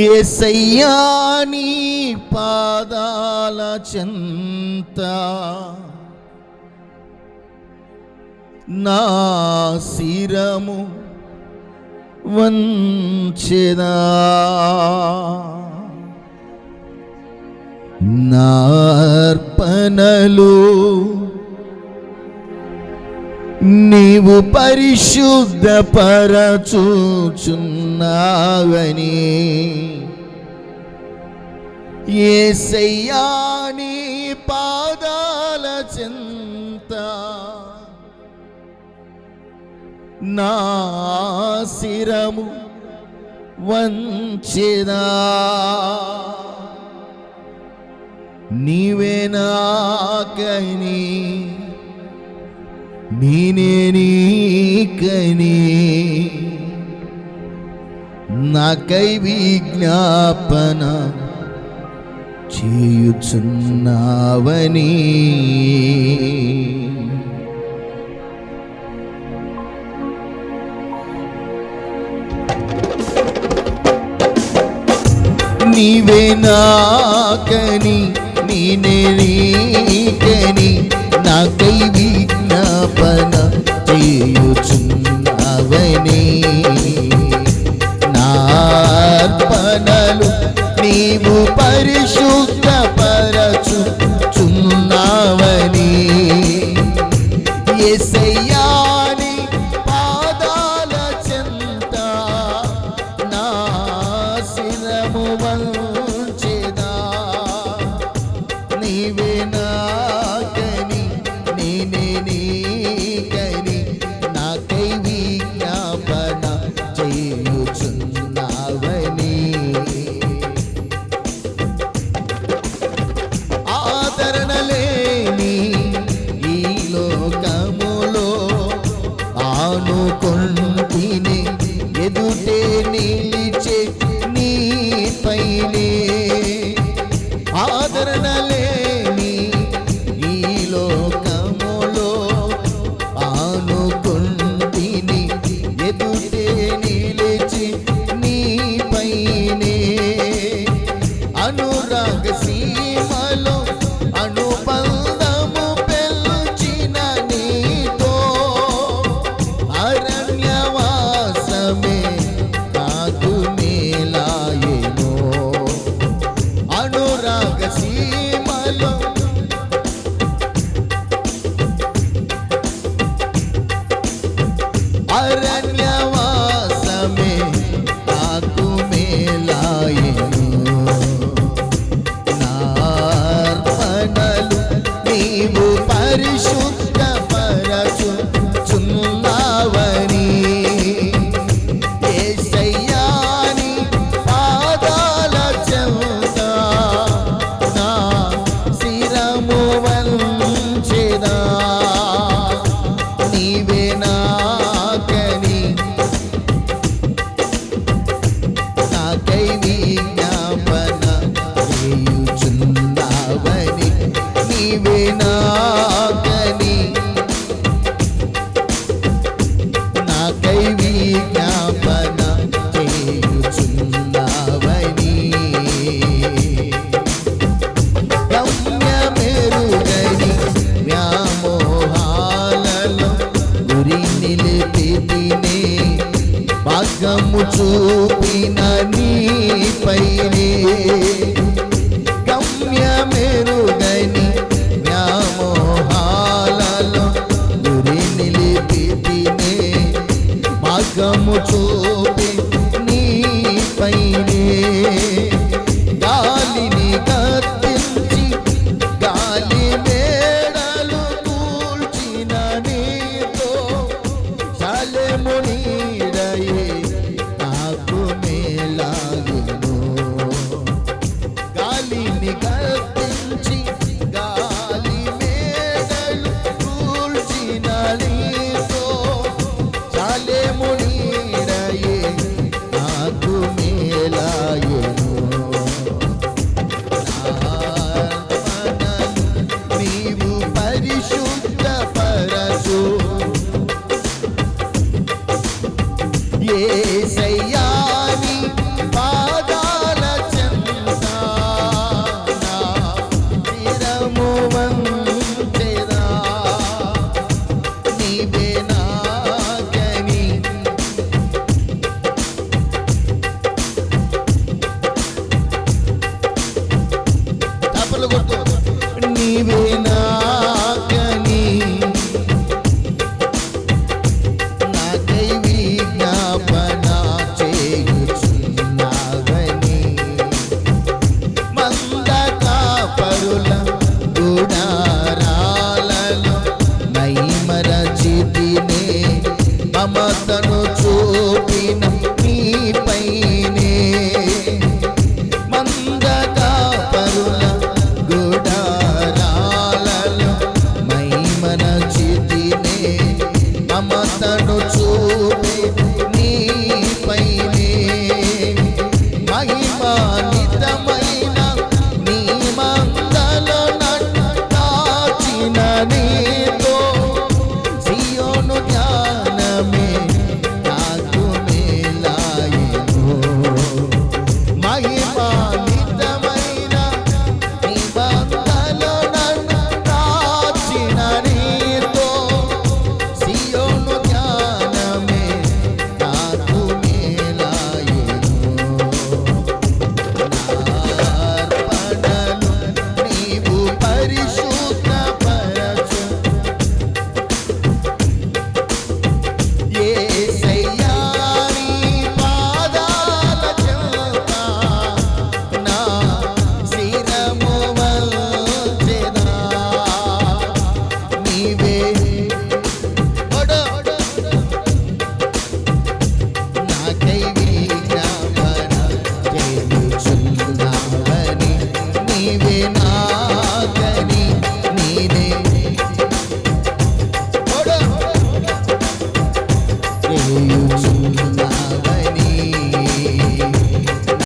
ఏసయ్యా పాదాల చెంత నా శిరము వంచెదా నార్పణలు నీవు పరిశుద్ధ పరచుచున్నావని ఏసయ్యాని పాదాల చింత నా శిరము వంచినా నీవే నాకని నేనే నీకని నాకై విజ్ఞాపన చేయుచున్నావని నీవే నాకని నేనే నీకని నీవే నాకని నేనే నీకని నాకై విజ్ఞాపన చేయుచున్నావని. ఆదరణ లేని ఈ లోకములో ఆనుకొంటిని ఎదుటే నిలిచే செய்வேனா to సమతను చూపు